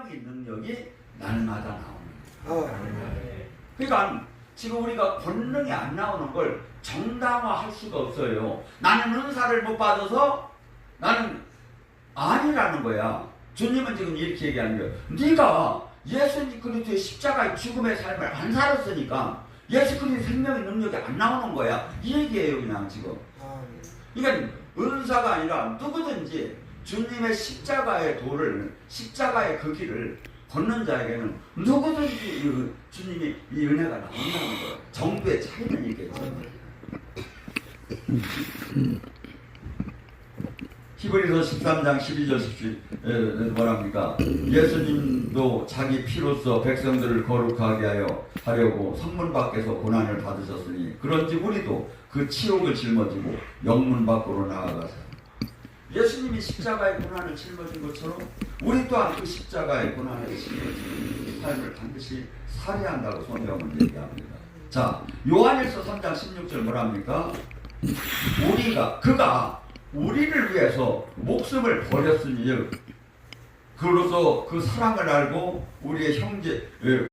생명의 능력이 날마다 나오는 거예요. 어. 그러니까 지금 우리가 본능이 안 나오는 걸 정당화할 수가 없어요. 나는 은사를 못 받아서 나는 아니라는 거야. 주님은 지금 이렇게 얘기하는 거예요. 네가 예수 그리스도의 십자가의 죽음의 삶을 안 살았으니까 예수 그리스도의 생명의 능력이 안 나오는 거야. 이 얘기예요, 그냥 지금. 아, 그러니까 은사가 아니라 누구든지 주님의 십자가의 도를 십자가의 그 길을 걷는 자에게는 누구든지 이 주님이 이 은혜가 나온다는 거예요. 정도의 차이는 있겠죠. 히브리서 13장 12절 17절 뭐랍니까? 예수님도 자기 피로써 백성들을 거룩하게 하여 하려고 성문 밖에서 고난을 받으셨으니 그런지 우리도 그 치욕을 짊어지고 영문 밖으로 나아가서 예수님이 십자가의 고난을 짊어진 것처럼 우리 또한 그 십자가의 고난을 짊어지는 삶을 반드시 살해야 한다고 성경은 얘기합니다. 자, 요한일서 3장 16절 뭐랍니까? 우리가 그가 우리를 위해서 목숨을 버렸으니 그로서 그 사랑을 알고 우리의 형제 예,